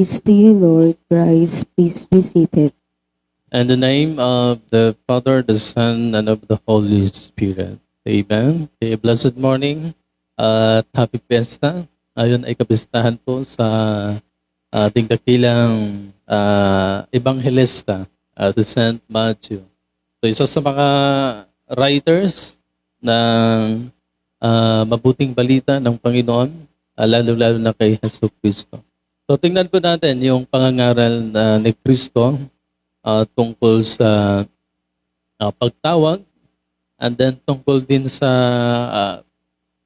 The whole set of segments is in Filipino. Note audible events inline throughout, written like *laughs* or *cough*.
Peace to you, Lord Christ. Please be seated. In the name of the Father, the Son, and of the Holy Spirit. Amen. Okay, blessed morning at happy fiesta. Ayon ay kapistahan po sa ating dakilang uh, Evangelista, uh, si Saint Matthew. So isa sa mga writers ng ah, mabuting balita ng Panginoon, ah, lalo-lalo na kay Heso Kristo. So tingnan po natin yung pangangaral na ni Kristo ah, tungkol sa ah, pagtawag and then tungkol din sa ah,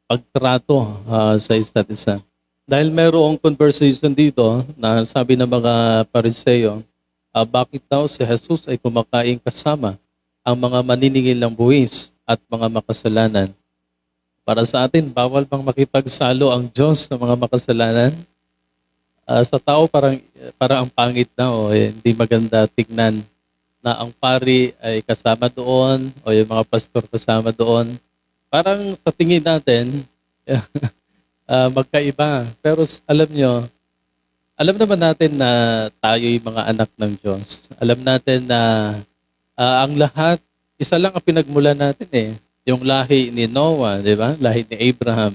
pagtrato ah, sa isa't isa. Dahil mayroong conversation dito na sabi ng mga pariseo, ah, bakit daw si Jesus ay kumakain kasama ang mga maniningil ng buwis at mga makasalanan. Para sa atin, bawal bang makipagsalo ang Diyos sa mga makasalanan? Ah, sa tao parang parang ang pangit na o eh, hindi maganda tignan na ang pari ay kasama doon o yung mga pastor kasama doon. Parang sa tingin natin *laughs* ah, magkaiba. Pero alam nyo, alam naman natin na tayo yung mga anak ng Diyos. Alam natin na ah, ang lahat, isa lang ang pinagmulan natin eh. Yung lahi ni Noah, di ba? Lahi ni Abraham.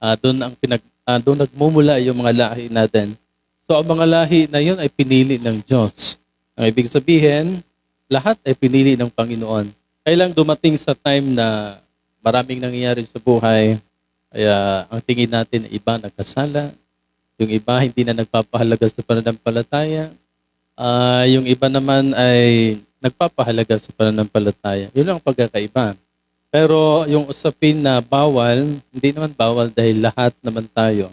Ah, doon ang pinag ah, doon nagmumula yung mga lahi natin. So ang mga lahi na yun ay pinili ng Diyos. Ang ibig sabihin, lahat ay pinili ng Panginoon. Kailang dumating sa time na maraming nangyayari sa buhay, kaya ang tingin natin iba nagkasala, yung iba hindi na nagpapahalaga sa pananampalataya, Ah, yung iba naman ay nagpapahalaga sa pananampalataya. Yun ang pagkakaiba. Pero yung usapin na bawal, hindi naman bawal dahil lahat naman tayo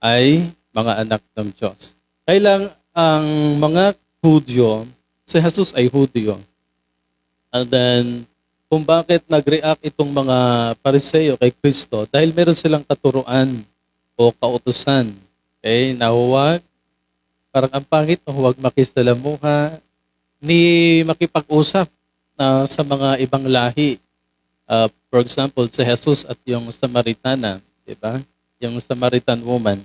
ay mga anak ng Diyos. Kailang ang mga Hudyo, si Jesus ay Hudyo. And then, kung bakit nag-react itong mga pariseo kay Kristo, dahil meron silang katuruan o kautusan. Okay, na huwag parang ang pangit huwag makisalamuha ni makipag-usap na sa mga ibang lahi. Uh, for example, si Jesus at yung Samaritana, di ba? Yung Samaritan woman.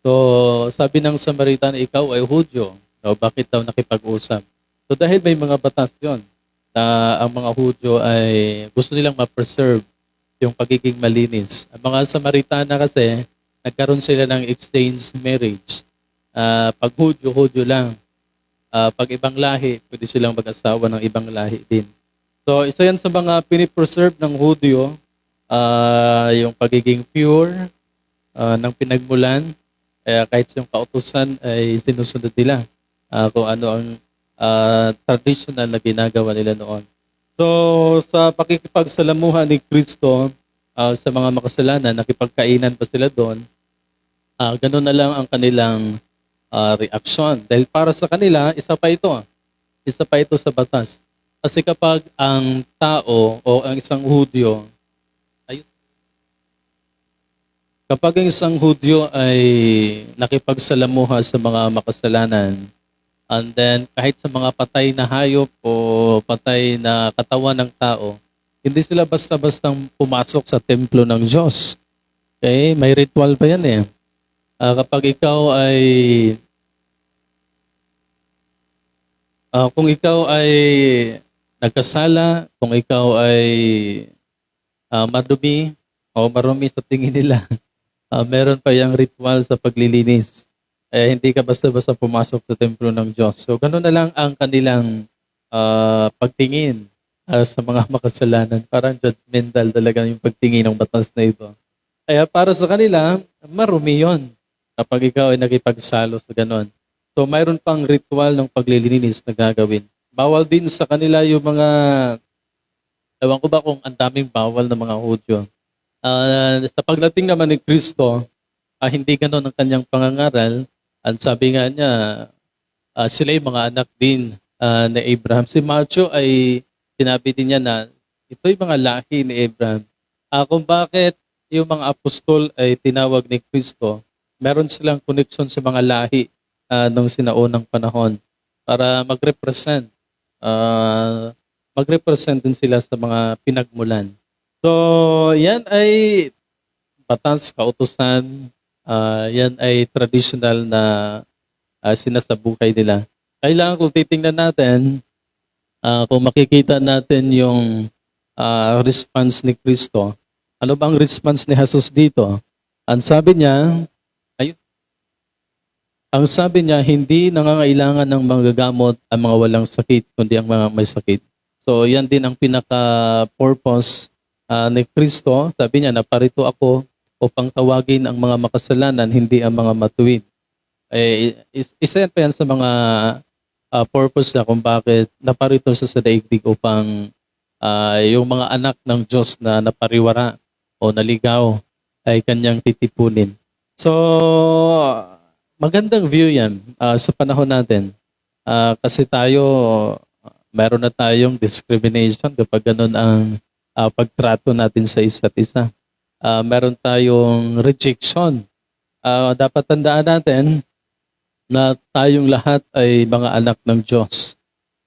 So, sabi ng Samaritan, ikaw ay Hudyo. So, bakit daw nakipag-usap? So, dahil may mga batas yon na ang mga Hudyo ay gusto nilang ma-preserve yung pagiging malinis. Ang mga Samaritana kasi, nagkaroon sila ng exchange marriage. Ah, pag Hudyo, Hudyo lang. Ah, pag ibang lahi, pwede silang mag-asawa ng ibang lahi din. So, isa yan sa mga pinipreserve ng Hudyo, ah, yung pagiging pure ah, ng pinagmulan. Kaya kahit yung kautusan ay sinusunod nila ah, kung ano ang ah, traditional na ginagawa nila noon. So, sa pakikipagsalamuha ni Kristo ah, sa mga makasalanan, nakipagkainan pa sila doon, ah ganun na lang ang kanilang ah, reaksyon. Dahil para sa kanila, isa pa ito. Isa pa ito sa batas. Kasi kapag ang tao o ang isang Hudyo, ayun, kapag ang isang Hudyo ay nakipagsalamuha sa mga makasalanan, and then kahit sa mga patay na hayop o patay na katawan ng tao, hindi sila basta-bastang pumasok sa templo ng Diyos. Okay? May ritual pa yan eh. Ah, kapag ikaw ay Ah, kung ikaw ay nagkasala, kung ikaw ay ah, madumi o marumi sa tingin nila, *laughs* ah, meron pa yung ritual sa paglilinis. Eh, hindi ka basta-basta pumasok sa templo ng Diyos. So, ganun na lang ang kanilang ah, pagtingin ah, sa mga *laughs* makasalanan. Parang judgmental talaga yung pagtingin ng batas na ito. Kaya para sa kanila, marumi yon kapag ikaw ay nakipagsalo sa ganon. So mayroon pang ritual ng paglilinis na gagawin. Bawal din sa kanila yung mga, ewan ko ba kung ang daming bawal ng mga Hudyo. Ah, sa pagdating naman ni Kristo, ah, hindi ganon ang kanyang pangangaral. Ang sabi nga niya, ah, sila yung mga anak din ah, ni Abraham. Si Matthew ay sinabi din niya na ito yung mga lahi ni Abraham. Ah, kung bakit yung mga apostol ay tinawag ni Kristo, meron silang connection sa mga lahi ah, nung sinaunang panahon para mag-represent. Ah, mag-represent din sila sa mga pinagmulan. So, yan ay batas, kautusan, ah, yan ay traditional na uh, sinasabuhay nila. Kailangan kung titingnan natin, ah, kung makikita natin yung ah, response ni Kristo, ano bang response ni Jesus dito? Ang sabi niya, ang sabi niya, hindi nangangailangan ng manggagamot ang mga walang sakit, kundi ang mga may sakit. So, yan din ang pinaka-purpose ah, ni Kristo. Sabi niya, naparito ako upang tawagin ang mga makasalanan, hindi ang mga matuwid. Eh, is- isa yan pa yan sa mga ah, purpose niya kung bakit naparito siya sa daigdig upang ah, yung mga anak ng Diyos na napariwara o naligaw ay kanyang titipunin. So, magandang view yan ah, sa panahon natin. Ah, kasi tayo, meron na tayong discrimination kapag ganun ang ah, pagtrato natin sa isa't isa. Ah, meron tayong rejection. Ah, dapat tandaan natin na tayong lahat ay mga anak ng Diyos.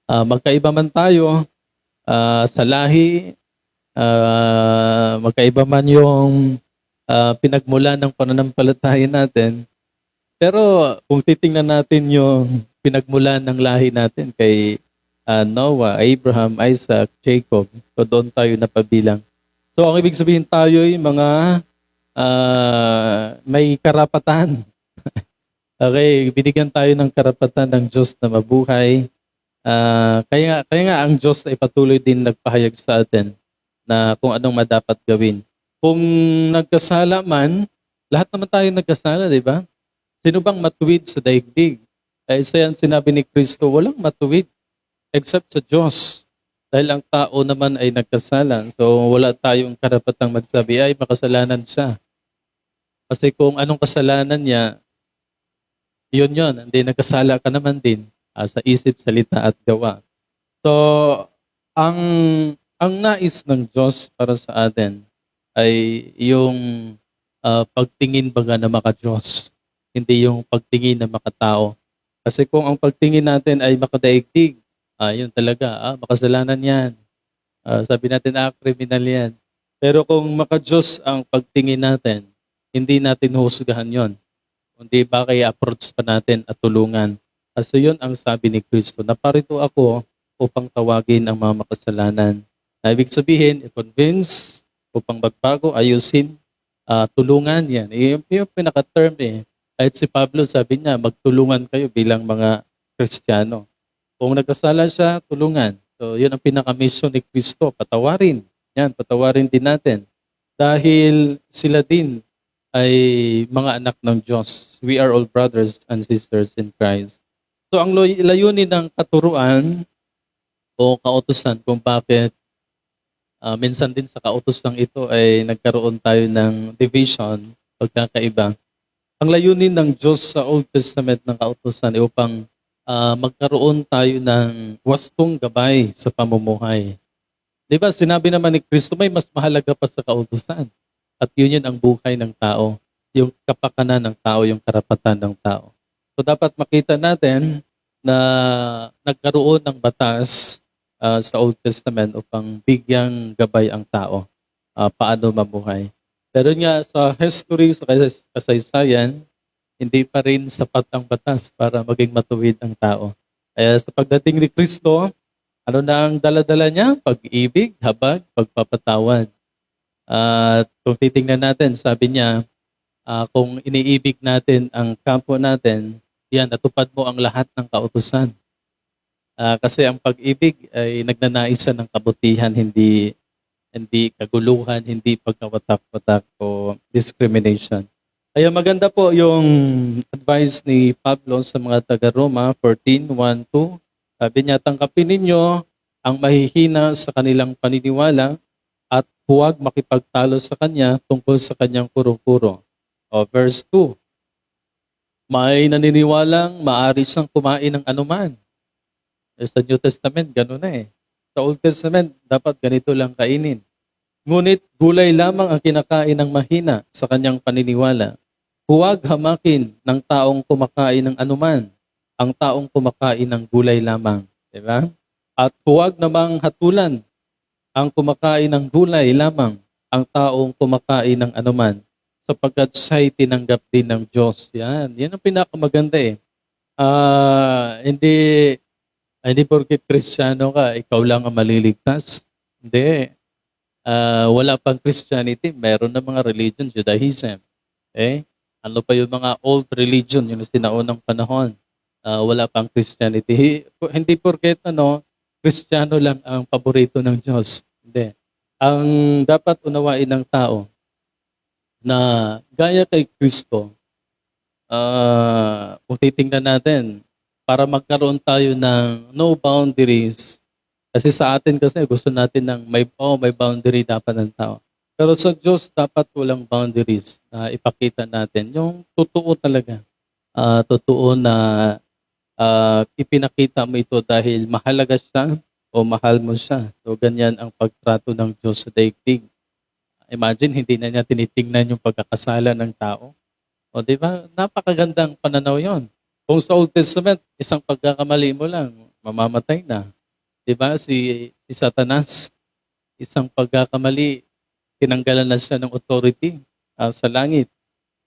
Ah, magkaiba man tayo ah, sa lahi, ah, magkaiba man yung ah, pinagmula ng pananampalataya natin, pero kung titingnan natin yung pinagmulan ng lahi natin kay ah, Noah, Abraham, Isaac, Jacob, so doon tayo napabilang. So ang ibig sabihin tayo ay mga ah, may karapatan. *laughs* okay, binigyan tayo ng karapatan ng Diyos na mabuhay. Ah, kaya, kaya nga ang Diyos ay patuloy din nagpahayag sa atin na kung anong madapat gawin. Kung nagkasala man, lahat naman tayo nagkasala, di ba? Sino bang matuwid sa daigdig? Ay isa yan sinabi ni Kristo, walang matuwid except sa Diyos. Dahil ang tao naman ay nagkasala. So wala tayong karapatang magsabi, ay makasalanan siya. Kasi kung anong kasalanan niya, yun yun. Hindi nagkasala ka naman din ah, sa isip, salita at gawa. So, ang ang nais ng Diyos para sa atin ay yung ah, pagtingin baga na maka-Diyos hindi yung pagtingin ng makatao. Kasi kung ang pagtingin natin ay makadaigdig, ah, yun talaga, ah, makasalanan yan. Ah, sabi natin, ah, kriminal yan. Pero kung maka-Diyos ang pagtingin natin, hindi natin husgahan yon. Kundi ba kaya approach pa natin at tulungan. Kasi yun ang sabi ni Kristo, naparito ako upang tawagin ang mga makasalanan. Na ibig sabihin, i-convince upang magbago, ayusin, ah, tulungan yan. Yung, yung pinaka-term eh, kahit si Pablo sabi niya, magtulungan kayo bilang mga Kristiyano. Kung nagkasala siya, tulungan. So, yun ang pinaka-mission ni Kristo, patawarin. Yan, patawarin din natin. Dahil sila din ay mga anak ng Diyos. We are all brothers and sisters in Christ. So, ang layunin ng katuruan o kautusan kung bakit ah, minsan din sa kautusan ito ay nagkaroon tayo ng division, pagkakaiba ang layunin ng Diyos sa Old Testament ng kautusan ay upang ah, magkaroon tayo ng wastong gabay sa pamumuhay. Di ba, sinabi naman ni Kristo, may mas mahalaga pa sa kautusan. At yun yun ang buhay ng tao, yung kapakanan ng tao, yung karapatan ng tao. So dapat makita natin na nagkaroon ng batas ah, sa Old Testament upang bigyang gabay ang tao ah, paano mabuhay. Pero nga sa history, sa kas- kasaysayan, hindi pa rin sapat ang batas para maging matuwid ang tao. Kaya sa pagdating ni Kristo, ano na ang daladala niya? Pag-ibig, habag, pagpapatawad. At kung titingnan natin, sabi niya, ah, kung iniibig natin ang kampo natin, yan, natupad mo ang lahat ng kautusan. Ah, kasi ang pag-ibig ay nagnanais ng kabutihan, hindi hindi kaguluhan, hindi pagkawatak-watak o discrimination. Kaya maganda po yung advice ni Pablo sa mga taga-Roma 14, 1, 2. Sabi niya, tangkapin ninyo ang mahihina sa kanilang paniniwala at huwag makipagtalo sa kanya tungkol sa kanyang kuro-kuro. O verse 2. May naniniwalang maaari siyang kumain ng anuman. Eh, Sa New Testament, gano'n na eh. Sa Old Testament, dapat ganito lang kainin. Ngunit gulay lamang ang kinakain ng mahina sa kanyang paniniwala. Huwag hamakin ng taong kumakain ng anuman, ang taong kumakain ng gulay lamang. Diba? At huwag namang hatulan ang kumakain ng gulay lamang, ang taong kumakain ng anuman, sapagkat siya'y tinanggap din ng Diyos. Yan, yan ang pinakamaganda eh. Ah, hindi hindi porket Kristiyano ka, ikaw lang ang maliligtas. Hindi. Ah, wala pang *laughs* Christianity, meron na mga religion, Judaism. Eh, ano pa yung mga old religion, yung sinaunang panahon. Ah, wala pang Christianity. Hi- Hindi porket ano, Kristiyano lang ang paborito ng Diyos. Hindi. Ang dapat unawain ng tao na gaya kay Kristo, ah, kung titingnan natin, para magkaroon tayo ng no boundaries, kasi sa atin kasi gusto natin ng may, oh, may boundary dapat ng tao. Pero sa Diyos, dapat walang boundaries na ipakita natin. Yung totoo talaga. Ah, totoo na ah, ipinakita mo ito dahil mahalaga siya o mahal mo siya. So, ganyan ang pagtrato ng Diyos sa daigdig. Imagine, hindi na niya tinitingnan yung pagkakasala ng tao. O, di ba? Napakagandang pananaw yon. Kung sa Old Testament, isang pagkakamali mo lang, mamamatay na. Di ba? Si, si Satanas, isang pagkakamali, tinanggalan na siya ng authority ah, sa langit.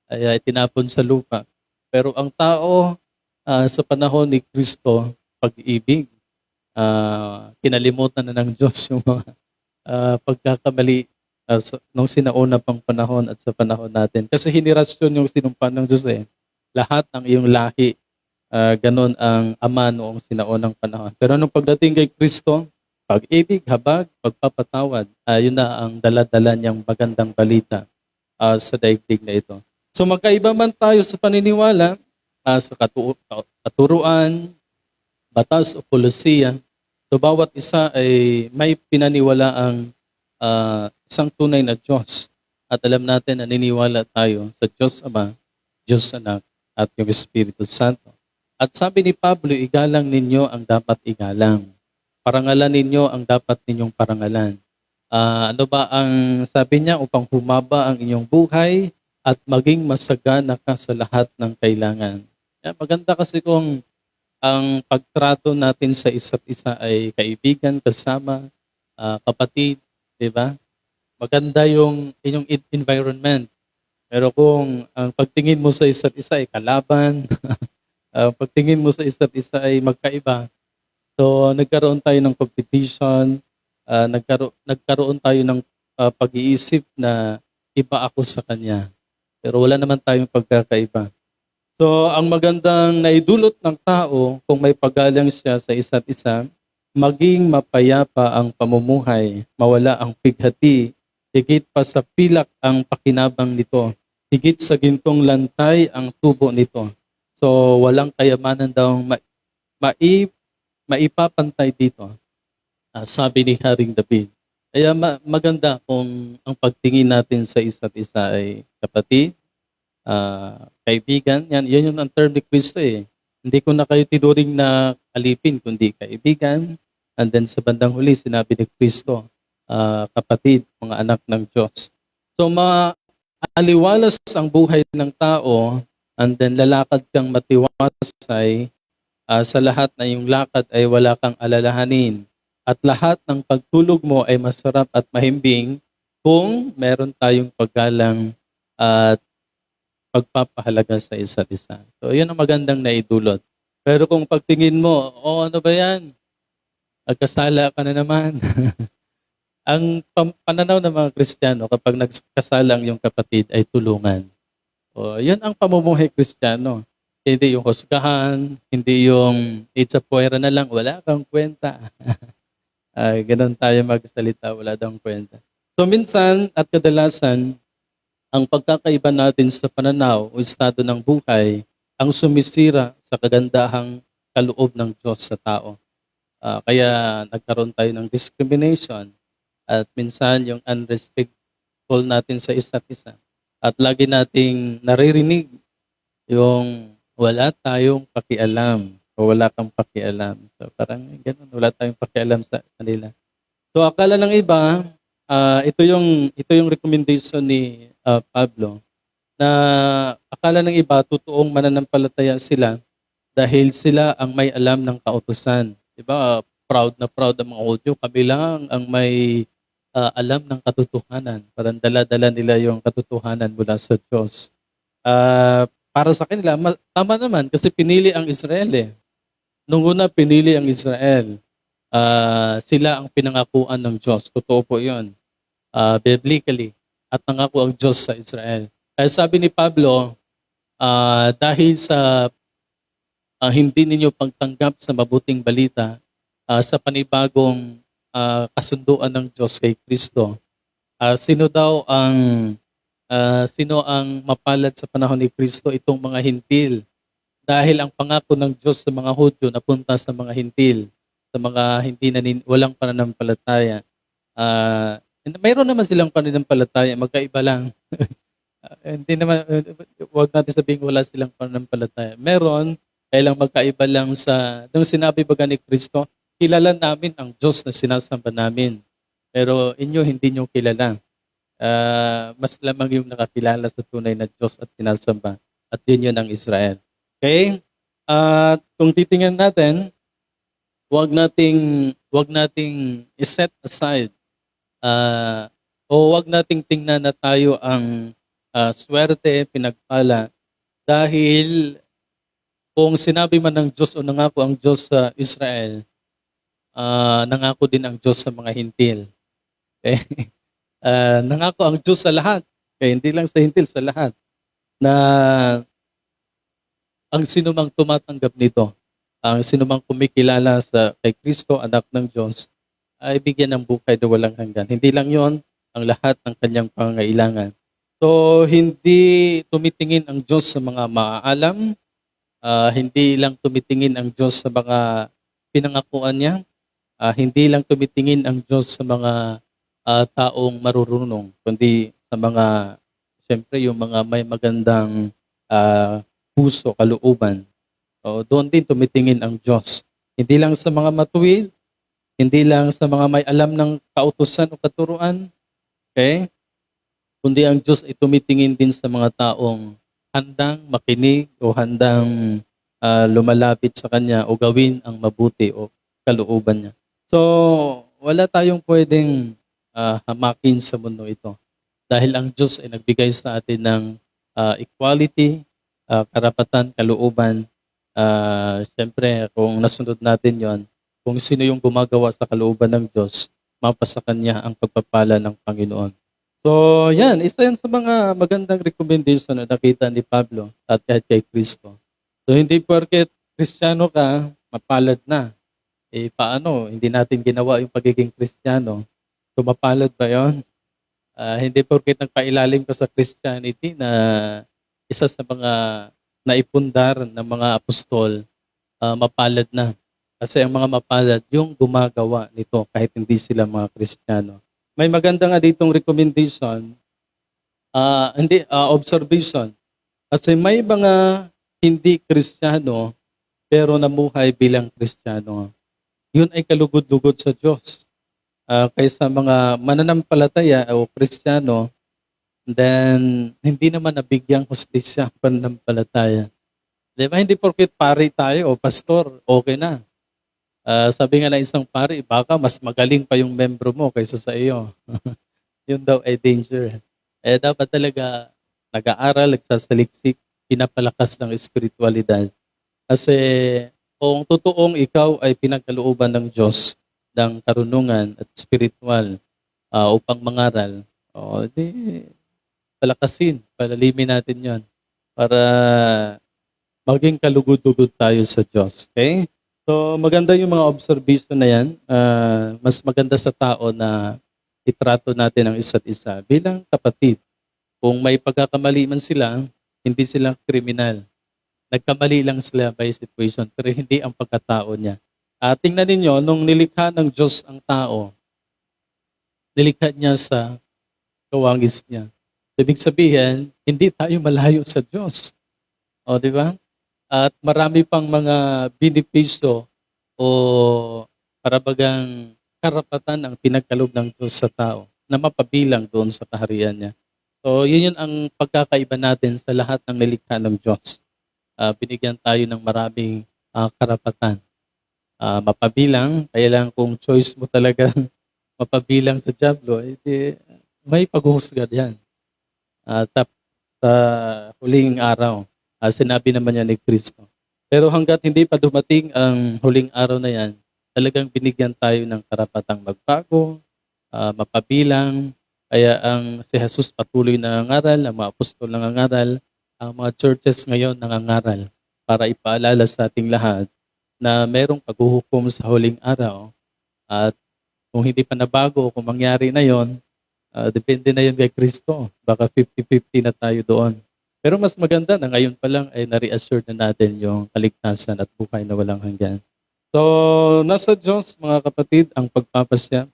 Ay, ay tinapon sa lupa. Pero ang tao ah, sa panahon ni Kristo, pag-ibig, ah, kinalimutan na ng *laughs* Diyos yung mga ah, pagkakamali ah, sa- nung sinauna pang panahon at sa panahon natin. Kasi hinirasyon yung sinumpan ng Diyos eh. Lahat ng iyong lahi, ah, ganon ang ama noong sinaunang panahon. Pero nung pagdating kay Kristo, pag-ibig, habag, pagpapatawad, yun na ang daladala niyang magandang balita ah, sa daigdig na ito. So magkaiba man tayo sa paniniwala, ah, sa katu- katuruan, batas o polisiya, so bawat isa ay may pinaniwala ang isang tunay na Diyos. At alam natin na niniwala tayo sa Diyos Ama, Diyos Anak, at yung Espiritu Santo. At sabi ni Pablo, igalang ninyo ang dapat igalang. Parangalan ninyo ang dapat ninyong parangalan. Ah, ano ba ang sabi niya upang humaba ang inyong buhay at maging masagana ka sa lahat ng kailangan. Kaya maganda kasi kung ang pagtrato natin sa isa't isa ay kaibigan, kasama, ah, kapatid, di ba? Maganda yung inyong en- environment. Pero kung ang pagtingin mo sa isa't isa ay kalaban, *laughs* ang pagtingin mo sa isa't isa ay magkaiba, so nagkaroon tayo ng competition, ah, nagkaroon, nagkaroon tayo ng ah, pag-iisip na iba ako sa kanya. Pero wala naman tayong pagkakaiba. So, ang magandang naidulot ng tao kung may paggalang siya sa isa't isa, maging mapayapa ang pamumuhay, mawala ang pighati, higit pa sa pilak ang pakinabang nito, higit sa gintong lantay ang tubo nito. So, walang kayamanan daw ma- mai- maipapantay dito. Ah, sabi ni Haring David. Kaya ma- maganda kung ang pagtingin natin sa isa't isa ay kapatid, ah, kaibigan. Yan, yan yung ang term ni Kristo eh. Hindi ko na kayo tinuring na alipin, kundi kaibigan. And then sa bandang huli, sinabi ni Kristo, ah, kapatid, mga anak ng Diyos. So maaliwalas ang buhay ng tao and then lalakad kang matiwasay ah, sa lahat na yung lakad ay wala kang alalahanin at lahat ng pagtulog mo ay masarap at mahimbing kung meron tayong paggalang at pagpapahalaga sa isa't isa. So, yun ang magandang naidulot. Pero kung pagtingin mo, oh, ano ba yan? Nagkasala ka na naman. *laughs* ang pananaw ng mga Kristiyano kapag nagkasala ang yung kapatid ay tulungan. O, yun ang pamumuhay Kristiyano. Hindi yung husgahan, hindi yung it's a puwera na lang, wala kang kwenta. *laughs* Ay, ganun tayo magsalita, wala daw kwenta. So minsan at kadalasan, ang pagkakaiba natin sa pananaw o estado ng buhay ang sumisira sa kagandahang kaloob ng Diyos sa tao. Ah, kaya nagkaroon tayo ng discrimination at minsan yung unrespectful natin sa isa't isa. At lagi nating naririnig yung wala tayong pakialam o wala kang pakialam. So parang ganun, wala tayong pakialam sa kanila. So akala ng iba, ah, ito yung ito yung recommendation ni ah, Pablo na akala ng iba totoong mananampalataya sila dahil sila ang may alam ng kautusan. 'Di ba? Proud na proud ang mga audio, kami lang ang may ah, alam ng katotohanan. Parang dala-dala nila yung katotohanan mula sa Diyos. Ah, para sa kanila, ma- tama naman kasi pinili ang Israel eh. Nung una pinili ang Israel, ah, sila ang pinangakuan ng Diyos. Totoo po yun. Ah, biblically. At nangako ang Diyos sa Israel. Kaya sabi ni Pablo, ah, dahil sa ah, hindi ninyo pagtanggap sa mabuting balita, ah, sa panibagong ah, kasunduan ng Diyos kay Kristo, ah, sino daw ang ah, sino ang mapalad sa panahon ni Kristo? Itong mga hintil. Dahil ang pangako ng Diyos sa mga Hudyo napunta sa mga hintil sa mga hindi nanin, walang pananampalataya. Ah mayroon naman silang pananampalataya magkaiba lang. Ah, *laughs* hindi naman uh, wag natin sabihin wala silang pananampalataya. Meron kailang magkaiba lang sa nung sinabi baga ni Kristo kilala namin ang Diyos na sinasamba namin pero inyo hindi nyo kilala Ah, mas lamang yung nakakilala sa tunay na Diyos at sinasamba. At yun yun ang Israel. Okay? At kung titingnan natin, wag nating wag nating i-set aside ah, o wag nating tingnan na tayo ang ah, swerte, pinagpala dahil kung sinabi man ng Diyos o nangako ang Diyos sa Israel, ah, nangako din ang Diyos sa mga hintil. Okay? *laughs* Ah, nangako ang Diyos sa lahat. Kaya hindi lang sa hintil, sa lahat. Na ang sinumang tumatanggap nito, ang sinumang kumikilala sa kay Kristo, anak ng Diyos, ay bigyan ng buhay na walang hanggan. Hindi lang yon ang lahat ng kanyang pangailangan. So, hindi tumitingin ang Diyos sa mga maaalam, ah, hindi lang tumitingin ang Diyos sa mga pinangakuan niya, ah, hindi lang tumitingin ang Diyos sa mga ah, taong marurunong, kundi sa mga, siyempre, yung mga may magandang ah, puso, kalooban. O, doon din tumitingin ang Diyos. Hindi lang sa mga matuwid, hindi lang sa mga may alam ng kautusan o katuruan, okay? Kundi ang Diyos ay tumitingin din sa mga taong handang makinig o handang ah, lumalapit sa Kanya o gawin ang mabuti o kalooban niya. So, wala tayong pwedeng ah, hamakin sa mundo ito. Dahil ang Diyos ay nagbigay sa atin ng ah, equality, ah, karapatan, kalooban. Ah, Siyempre, kung nasunod natin yon, kung sino yung gumagawa sa kalooban ng Diyos, mapasa kanya ang pagpapala ng Panginoon. So, yan, isa yan sa mga magandang recommendation na nakita ni Pablo at kahit kay Kristo. So, hindi porket Kristiyano ka, mapalad na. Eh, paano? Hindi natin ginawa yung pagiging Kristiyano. So, mapalad ba yun? Ah, hindi porket nagpailalim ka sa Christianity na isa sa mga naipundar ng mga apostol, ah, mapalad na. Kasi ang mga mapalad, yung gumagawa nito kahit hindi sila mga Kristiyano. May maganda nga ditong recommendation, ah, hindi, ah, observation. Kasi may mga hindi Kristiyano pero namuhay bilang Kristiyano. Yun ay kalugod-lugod sa Diyos. Ah, kaysa mga mananampalataya o Kristiyano, then hindi naman nabigyang hustisya ang pananampalataya. Di ba? Hindi porket pari tayo o pastor, okay na. Ah, sabi nga ng isang pari, baka mas magaling pa yung membro mo kaysa sa iyo. *laughs* Yun daw ay danger. Eh dapat talaga nag-aaral, nagsasaliksik, pinapalakas ng espiritualidad. Kasi kung totoong ikaw ay pinagkalooban ng Diyos ng karunungan at spiritual ah, upang mangaral, o di palakasin, palalimin natin yon para maging kalugod-lugod tayo sa Diyos. Okay? So maganda yung mga observation na yan. Ah, mas maganda sa tao na itrato natin ang isa't isa bilang kapatid. Kung may pagkakamali man sila, hindi sila kriminal. Nagkamali lang sila by situation, pero hindi ang pagkatao niya. At tingnan ninyo, nung nilikha ng Diyos ang tao, nilikha niya sa kawangis niya. Ibig sabihin, hindi tayo malayo sa Diyos. O, di ba? At marami pang mga benepisyo o parabagang karapatan ang pinagkaloob ng Diyos sa tao na mapabilang doon sa kaharian niya. So, yun yun ang pagkakaiba natin sa lahat ng nilikha ng Diyos. Ah, binigyan tayo ng maraming ah, karapatan. Ah, mapabilang, kaya lang kung choice mo talaga *laughs* mapabilang sa Diablo, edi may paghuhusga yan. Ah, sa, sa huling araw. Ah, sinabi naman niya ni Kristo. Pero hanggat hindi pa dumating ang huling araw na yan, talagang binigyan tayo ng karapatang magbago, ah, mapabilang. Kaya ang si Jesus patuloy na nangangaral, ang mga apostol nangangaral, ang mga churches ngayon nangangaral para ipaalala sa ating lahat na merong paghuhukom sa huling araw at kung hindi pa nabago, kung mangyari na yon, ah, depende na yun kay Kristo. Baka 50-50 na tayo doon. Pero mas maganda na ngayon pa lang ay na-reassure na natin yung kaligtasan at buhay na walang hanggan. So, nasa Diyos, mga kapatid, ang pagpapasya.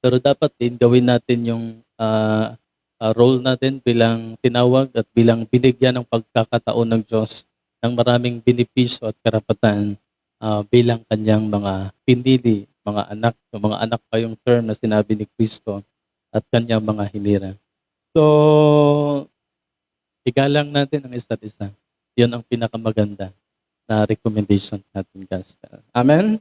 Pero dapat din gawin natin yung ah, ah, role natin bilang tinawag at bilang binigyan ng pagkakataon ng Diyos ng maraming benepisyo at karapatan ah, bilang kanyang mga pinili, mga anak, mga anak pa yung term na sinabi ni Kristo at kanyang mga hinira. So, igalang natin ang isa't isa. Yan ang pinakamaganda na recommendation natin, gospel. Amen?